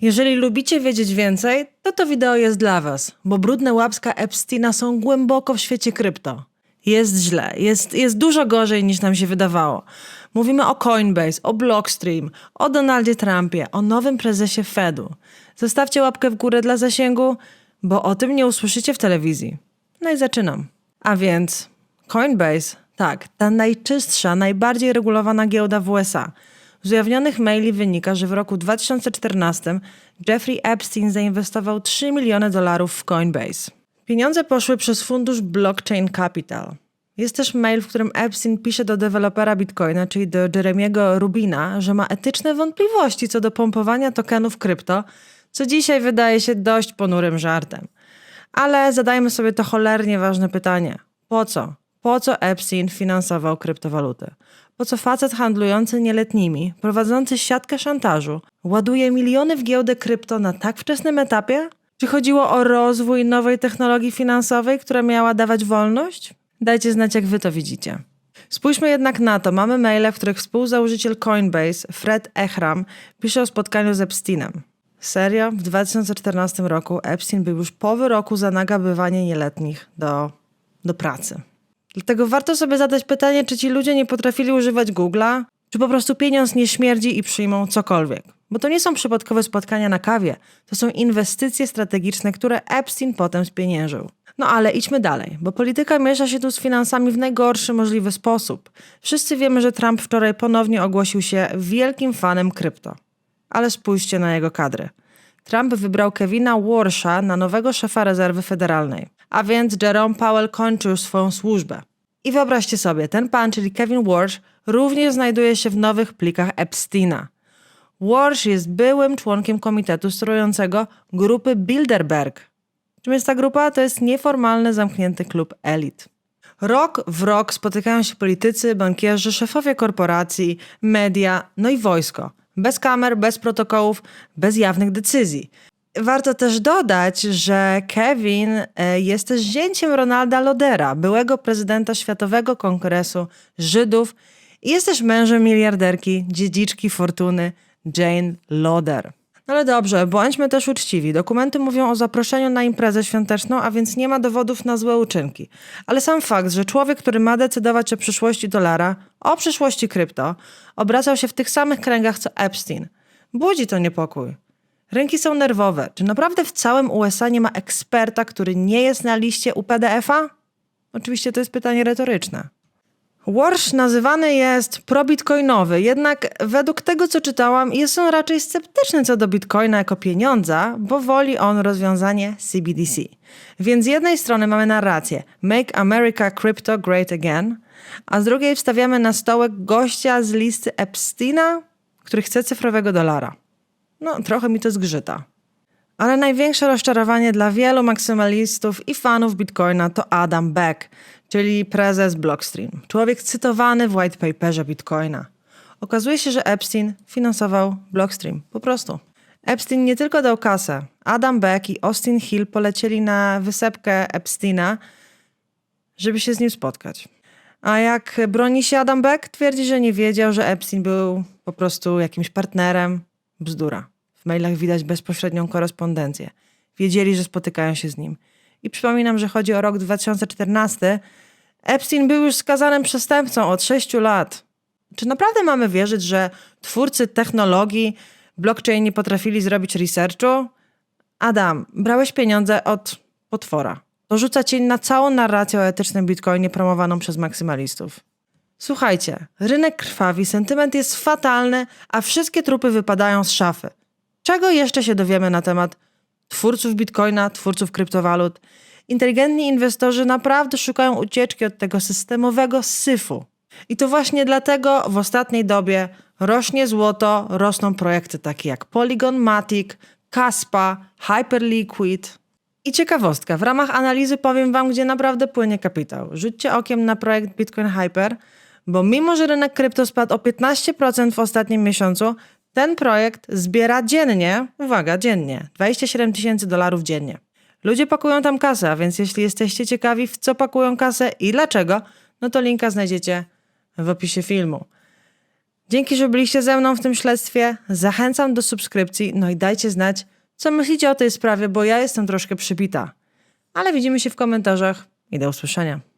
Jeżeli lubicie wiedzieć więcej, to to wideo jest dla was, bo brudne łapska Epsteina są głęboko w świecie krypto. Jest źle, jest, jest dużo gorzej niż nam się wydawało. Mówimy o Coinbase, o Blockstream, o Donaldzie Trumpie, o nowym prezesie Fedu. Zostawcie łapkę w górę dla zasięgu, bo o tym nie usłyszycie w telewizji. No i zaczynam. A więc Coinbase, tak, ta najczystsza, najbardziej regulowana giełda w USA. Z ujawnionych maili wynika, że w roku 2014 Jeffrey Epstein zainwestował 3 miliony dolarów w Coinbase. Pieniądze poszły przez fundusz Blockchain Capital. Jest też mail, w którym Epstein pisze do dewelopera Bitcoina, czyli do Jeremiego Rubina, że ma etyczne wątpliwości co do pompowania tokenów krypto, co dzisiaj wydaje się dość ponurym żartem. Ale zadajmy sobie to cholernie ważne pytanie. Po co? Po co Epstein finansował kryptowaluty? Po co facet handlujący nieletnimi, prowadzący siatkę szantażu, ładuje miliony w giełdę krypto na tak wczesnym etapie? Czy chodziło o rozwój nowej technologii finansowej, która miała dawać wolność? Dajcie znać, jak wy to widzicie. Spójrzmy jednak na to. Mamy maile, w których współzałożyciel Coinbase, Fred Ehram, pisze o spotkaniu z Epsteinem. Serio? W 2014 roku Epstein był już po wyroku za nagabywanie nieletnich do, do pracy. Dlatego warto sobie zadać pytanie, czy ci ludzie nie potrafili używać Google'a, czy po prostu pieniądz nie śmierdzi i przyjmą cokolwiek. Bo to nie są przypadkowe spotkania na kawie, to są inwestycje strategiczne, które Epstein potem spieniężył. No ale idźmy dalej, bo polityka miesza się tu z finansami w najgorszy możliwy sposób. Wszyscy wiemy, że Trump wczoraj ponownie ogłosił się wielkim fanem krypto. Ale spójrzcie na jego kadry. Trump wybrał Kevina Warsha na nowego szefa rezerwy federalnej, a więc Jerome Powell kończył swoją służbę. I wyobraźcie sobie, ten pan, czyli Kevin Warsh, również znajduje się w nowych plikach Epsteina. Warsh jest byłym członkiem komitetu sterującego grupy Bilderberg. Czym jest ta grupa? To jest nieformalny, zamknięty klub elit. Rok w rok spotykają się politycy, bankierzy, szefowie korporacji, media, no i wojsko. Bez kamer, bez protokołów, bez jawnych decyzji. Warto też dodać, że Kevin e, jest też zięciem Ronalda Lodera, byłego prezydenta Światowego Kongresu Żydów i jest też mężem miliarderki, dziedziczki fortuny Jane Loder. No ale dobrze, bądźmy też uczciwi. Dokumenty mówią o zaproszeniu na imprezę świąteczną, a więc nie ma dowodów na złe uczynki. Ale sam fakt, że człowiek, który ma decydować o przyszłości dolara, o przyszłości krypto, obracał się w tych samych kręgach co Epstein, budzi to niepokój. Rynki są nerwowe. Czy naprawdę w całym USA nie ma eksperta, który nie jest na liście UPDF-a? Oczywiście to jest pytanie retoryczne. Warsh nazywany jest probitcoinowy, jednak według tego, co czytałam, jest on raczej sceptyczny co do bitcoina jako pieniądza, bo woli on rozwiązanie CBDC. Więc z jednej strony mamy narrację Make America Crypto Great Again, a z drugiej wstawiamy na stołek gościa z listy Epsteina, który chce cyfrowego dolara. No, trochę mi to zgrzyta. Ale największe rozczarowanie dla wielu maksymalistów i fanów Bitcoina to Adam Beck, czyli prezes Blockstream. Człowiek cytowany w white paperze Bitcoina. Okazuje się, że Epstein finansował Blockstream. Po prostu. Epstein nie tylko dał kasę. Adam Beck i Austin Hill polecieli na wysepkę Epsteina, żeby się z nim spotkać. A jak broni się Adam Beck, twierdzi, że nie wiedział, że Epstein był po prostu jakimś partnerem. Bzdura. W mailach widać bezpośrednią korespondencję. Wiedzieli, że spotykają się z nim. I przypominam, że chodzi o rok 2014. Epstein był już skazanym przestępcą od 6 lat. Czy naprawdę mamy wierzyć, że twórcy technologii blockchain nie potrafili zrobić researchu? Adam, brałeś pieniądze od potwora. To rzuca cień na całą narrację o etycznym bitcoinie promowaną przez maksymalistów. Słuchajcie, rynek krwawi, sentyment jest fatalny, a wszystkie trupy wypadają z szafy. Czego jeszcze się dowiemy na temat twórców bitcoina, twórców kryptowalut? Inteligentni inwestorzy naprawdę szukają ucieczki od tego systemowego syfu. I to właśnie dlatego w ostatniej dobie rośnie złoto, rosną projekty takie jak Polygon Matic, Kaspa, Hyperliquid. I ciekawostka, w ramach analizy powiem wam, gdzie naprawdę płynie kapitał. Rzućcie okiem na projekt Bitcoin Hyper, bo mimo, że rynek krypto spadł o 15% w ostatnim miesiącu, ten projekt zbiera dziennie, uwaga, dziennie, 27 tysięcy dolarów dziennie. Ludzie pakują tam kasę, a więc jeśli jesteście ciekawi, w co pakują kasę i dlaczego, no to linka znajdziecie w opisie filmu. Dzięki, że byliście ze mną w tym śledztwie. Zachęcam do subskrypcji, no i dajcie znać, co myślicie o tej sprawie, bo ja jestem troszkę przybita. Ale widzimy się w komentarzach i do usłyszenia.